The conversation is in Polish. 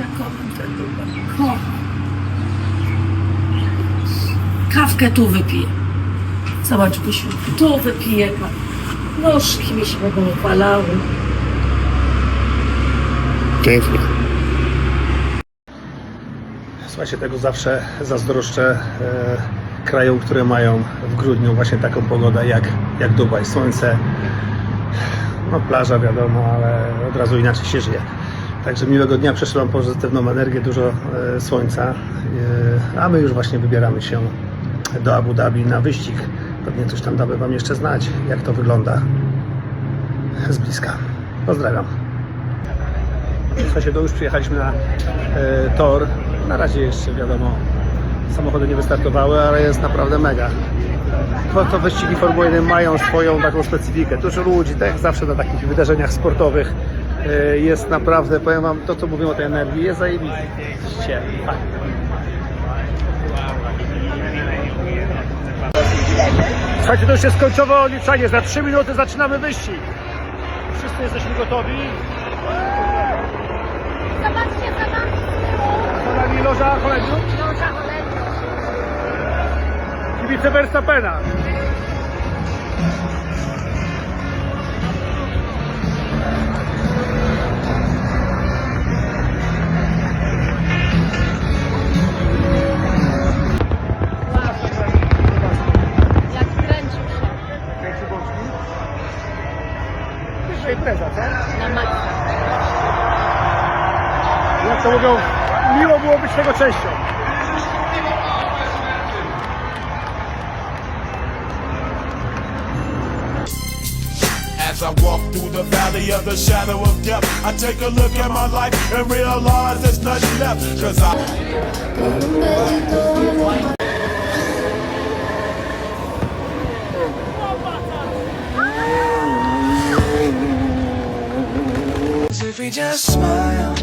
Ja kocham tę dupę. Kocham. Kawkę tu wypiję. Zobacz, Busiu, tu wypiję. Nóżki mi się będą opalały. Pięknie. Słuchajcie, tego zawsze zazdroszczę e, krajom, które mają w grudniu właśnie taką pogodę jak, jak Dubaj. Słońce, no plaża wiadomo, ale od razu inaczej się żyje. Także miłego dnia, przesyłam pozytywną energię, dużo e, słońca, e, a my już właśnie wybieramy się do Abu Dhabi na wyścig. Pewnie coś tam damy Wam jeszcze znać, jak to wygląda z bliska. Pozdrawiam. Słuchajcie, to już przyjechaliśmy na e, tor. Na razie jeszcze wiadomo, samochody nie wystartowały, ale jest naprawdę mega. To, to wyścigi Formuły 1 mają swoją taką specyfikę. Dużo ludzi, tak jak zawsze na takich wydarzeniach sportowych e, jest naprawdę, powiem Wam, to co mówimy o tej energii, jest zajebiście. Słuchajcie, to już jest końcowe odliczanie. Za 3 minuty zaczynamy wyścig. Wszyscy jesteśmy gotowi. Zobaczcie, nami Za nami loża kolegów. Kibice Verstappena. Impreza, co? na maksa. Jak to mówią, miło było być tego częścią. As I walk through the valley of the shadow of death, I take a look at my life and realize there's nothing left. Cause I If we just smile